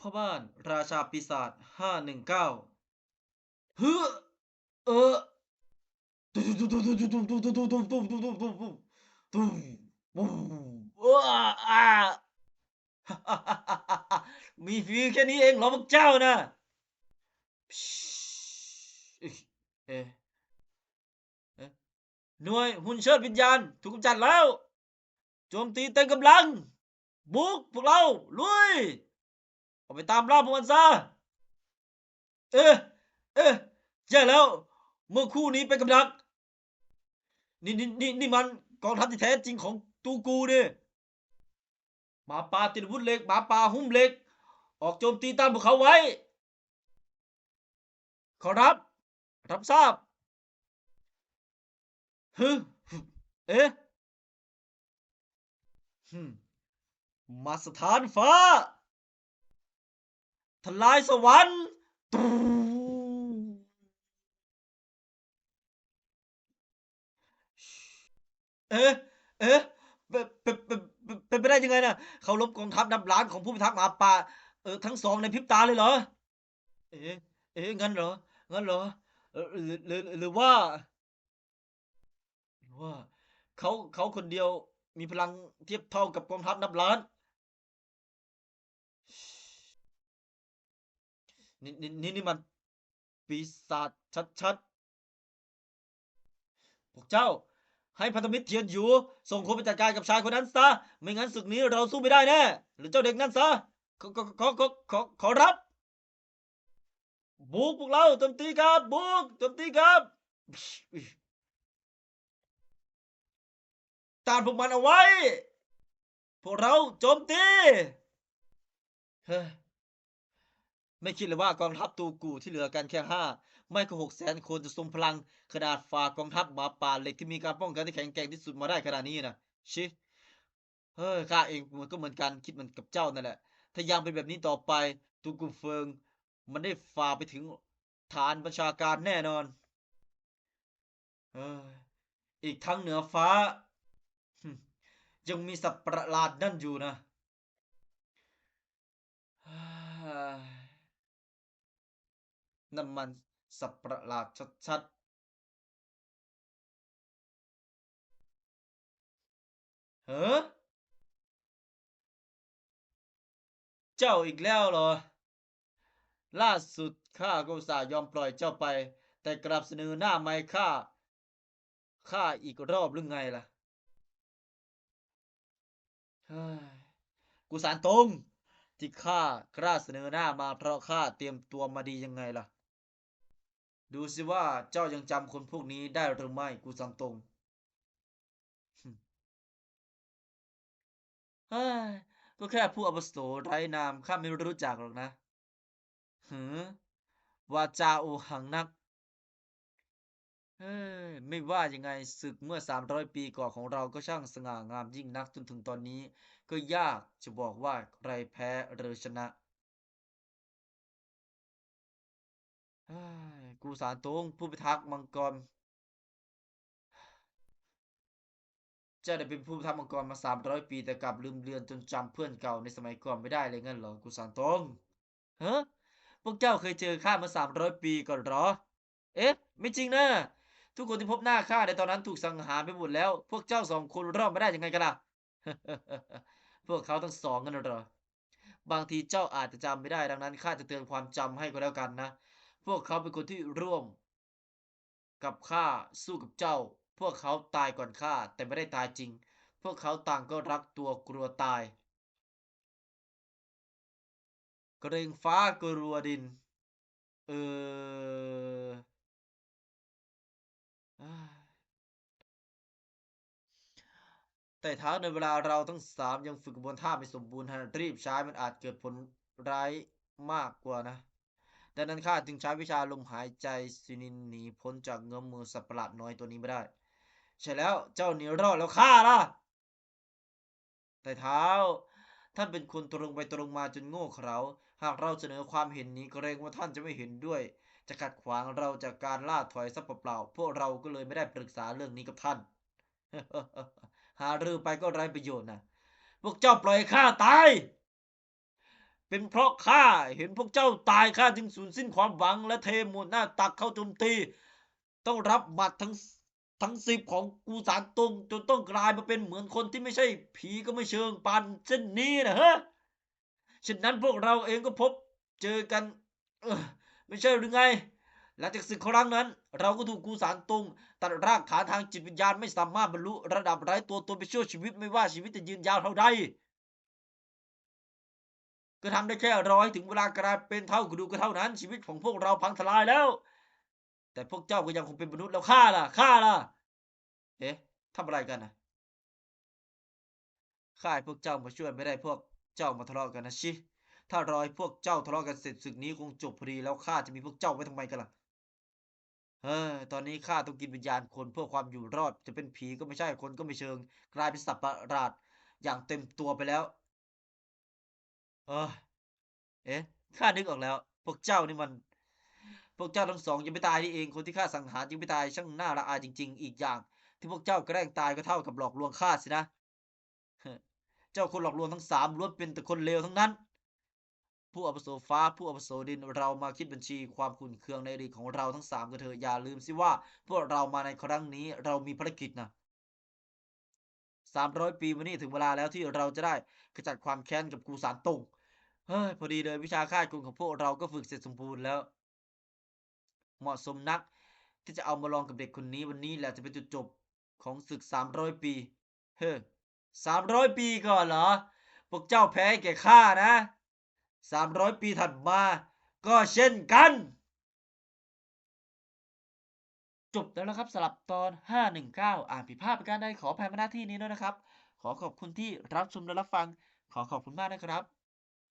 พ่อบ้านราชาปีศาจห้าหนึ่งเก้าเฮ้อเออตุ้มตุ้มตุ้มตุ้มตุ้มตุ้มตุ้มตุ้มตุ้มตุ้มตุ้มตุ้มตุ้มตุ้มตุ้มตุ้มว้าอ่ามีฝีมือแค่นี้เองเหรอพวกเจ้านะเอ๊ะเอ๊ะหน่วยหุ่นเชิดวิญญาณถูกกำจัดแล้วโจมตีเต็มกำลังบุกพวกเราลุย ออกไปตามล่าพวกมันซะ เอ๊ะเอ๊ะแย่แล้ว เมื่อคู่นี้เป็นกำลังนี่นี่นี่นี่มันกองทัพที่แท้จริงของตูกูเนี่ยหมาป่าติดวุธเหล็กหมาป่าหุ้มเหล็ก ออกโจมตีตามพวกเขาไว้ ขอรับ รับทราบฮึเอ๊ะฮึมมาสถานฟ้า ทลายสวรรค์ตูเอ๊ะเอ๊ะเป็นเป็นเป็นเป็นเป็นไปได้ยังไงน่ะเขาลบกองทัพนับล้านของผู้พิทักษ์หมาป่าเออทั้งสองในพริบตาเลยเหรอ เอ๊ะเอ๊ะงั้นเหรองั้นเหรอหรือหรือหรือว่าหรือว่าเขาเขาคนเดียวมีพลังเทียบเท่ากับกองทัพนับล้าน นี่นี่นี่นี่มันปีศาจชัดๆ พวกเจ้า ให้พันธมิตรเทียนอยู่ ส่งคนไปจัดการกับชายคนนั้นซะ ไม่งั้นศึกนี้เราสู้ไม่ได้แน่ หรือเจ้าเด็กนั่นซะขอขอขอขอขอขอรับ บุกพวกเราโจมตีครับบุกโจมตีครับต้านพวกมันเอาไว้ พวกเราโจมตี เฮ้ ไม่คิดเลยว่ากองทัพตูกูที่เหลือกันแค่ห้าไม่ก็หกแสนคนจะทรงพลังขนาดฝ่ากองทัพหมาป่าเหล็กที่มีการป้องกันที่แข็งแกร่งที่สุดมาได้ขนาดนี้นะชิเฮ้ยข้าเองมันก็เหมือนกันคิดเหมือนกับเจ้านั่นแหละ ถ้ายังเป็นแบบนี้ต่อไปตูกูเฟิง มันได้ฝ่าไปถึงฐานประชาการแน่นอนเฮ้ยอีกทั้งเหนือฟ้า ยังมีสัตว์ประหลาดนั่นอยู่นะ เฮ้ย นั่นมันสัตว์ประหลาดชัดๆ เฮ้อ เจ้าอีกแล้วเหรอ ล่าสุดข้าก็สายอมปล่อยเจ้าไป แต่กลับเสนอหน้าไม่ข้า ข้าอีกรอบหรือไงล่ะกูสารตรงที่ข้ากล้าเสนอหน้ามาเพราะข้าเตรียมตัวมาดียังไงล่ะ ดูสิว่าเจ้ายังจำคนพวกนี้ได้หรือไม่กูสังตรงเฮ้ยก็แค่ผู้อาวุโสไร้นามข้าไม่รู้จักหรอกนะหือวาจาโอหังนักเฮ้ยไม่ว่ายังไงศึกเมื่อ 300 ปีก่อนของเราก็ช่างสง่างามยิ่งนักจนถึงตอนนี้ ก็ยากจะบอกว่าใครแพ้หรือชนะเฮ้ย กูสารตรงผู้พิทักษ์มังกรเจ้าได้เป็นผู้พิทักษ์มังกรมา300ปีแต่กลับลืมเลือนจนจำเพื่อนเก่าในสมัยก่อนไม่ได้เลยงั้นเหรอกูสารตรงเฮ้พวกเจ้าเคยเจอข้ามา300ปีก่อนหรอ เอ๊ะ ไม่จริงนะทุกคนที่พบหน้าข้าในตอนนั้นถูกสังหารไปหมดแล้ว พวกเจ้าสองคนรอดมาได้ยังไงกันล่ะพวกเขาทั้งสองกันหรอ บางทีเจ้าอาจจะจำไม่ได้ดังนั้นข้าจะเตือนความจำให้ก็แล้วกันนะ พวกเขาเป็นคนที่ร่วม กับข้าสู้กับเจ้า พวกเขาตายก่อนข้าแต่ไม่ได้ตายจริง พวกเขาต่างก็รักตัวกลัวตาย เกรงฟ้ากลัวดิน เออแต่ถ้าในเวลาเราทั้งสามยังฝึกบนท่าไม่สมบูรณ์หากรีบใช้มันอาจเกิดผลร้ายมากกว่านะ ดังนั้นข้าจึงใช้วิชาลมหายใจซินินหนีพ้นจากเงื้อมมือสัตว์ประหลาดน้อยตัวนี้ไม่ได้ ใช่แล้วเจ้าหนีรอดแล้วข้าล่ะ แต่เท้า ท่านเป็นคนตรงไปตรงมาจนโง่เขลาหากเราเสนอความเห็นนี้เกรงว่าท่านจะไม่เห็นด้วย จะขัดขวางเราจากการล่าถอยสับเปล่าๆพวกเราก็เลยไม่ได้ปรึกษาเรื่องนี้กับท่าน หารือไปก็ไร้ประโยชน์นะพวกเจ้าปล่อยข้าตาย เป็นเพราะข้าเห็นพวกเจ้าตายข้าจึงสูญสิ้นความหวังและเทหมดหน้าตักเข้าโจมตี ต้องรับหมัดทั้งทั้งสิบของกูสารตรงจนต้องกลายมาเป็นเหมือนคนที่ไม่ใช่ผีก็ไม่เชิงปานเช่นนี้นะฮะฉะนั้นพวกเราเองก็พบเจอกัน เออไม่ใช่หรือไง หลังจากศึกครั้งนั้น เราก็ถูกกูสารตรงตัดรากฐานทางจิตวิญญาณไม่สามารถบรรลุระดับไร้ตัวตนไปชั่วชีวิตไม่ว่าชีวิตจะยืนยาวเท่าใด ก็ทำได้แค่รอให้ถึงเวลากลายเป็นเท่ากระดูกก็เท่านั้น ชีวิตของพวกเราพังทลายแล้ว แต่พวกเจ้าก็ยังคงเป็นมนุษย์แล้วข้าล่ะข้าล่ะ เอ๊ะทำอะไรกันนะข้าให้พวกเจ้ามาช่วยไม่ได้พวกเจ้ามาทะเลาะกันนะชิถ้ารอให้พวกเจ้าทะเลาะกันเสร็จศึกนี้คงจบพอดีแล้วข้าจะมีพวกเจ้าไว้ทำไมกันล่ะเฮ้ยตอนนี้ข้าต้องกินวิญญาณคนเพื่อความอยู่รอด จะเป็นผีก็ไม่ใช่คนก็ไม่เชิง กลายเป็นสัตว์ประหลาดอย่างเต็มตัวไปแล้ว เออเอ๊ะข้านึกออกแล้ว พวกเจ้านี่มัน พวกเจ้าทั้งสองยังไม่ตายนี่เอง คนที่ข้าสังหารยังไม่ตายช่างน่าละอายจริง ๆ อีกอย่าง ที่พวกเจ้าแกล้งตายก็เท่ากับหลอกลวงข้าสินะ เจ้าคนหลอกลวงทั้งสามล้วนเป็นแต่คนเลวทั้งนั้น ผู้อาวุโสฟ้า ผู้อาวุโสดินเรามาคิดบัญชีความขุ่นเคืองในอดีตของเราทั้งสามกันเถอะอย่าลืมสิว่า พวกเรามาในครั้งนี้เรามีภารกิจนะสามร้อยปีมานี่ถึงเวลาแล้วที่เราจะได้ขจัดความแค้นกับกูสารตง เฮ้ยพอดีเลยวิชาฆ่าคนของพวกเราก็ฝึกเสร็จสมบูรณ์แล้ว เหมาะสมนัก ที่จะเอามาลองกับเด็กคนนี้วันนี้แหละจะเป็นจุดจบของศึกสามร้อยปี เฮ้สามร้อยปีก่อนเหรอ พวกเจ้าแพ้แก่ข้านะสามร้อยปีถัดมา ก็เช่นกัน จบแล้วนะครับสำหรับตอน 519 อ่านผิดพลาดประการใดขออภัยมาณที่นี้ด้วยนะครับ ขอขอบคุณที่รับชมและรับฟัง ขอขอบคุณมากนะครับ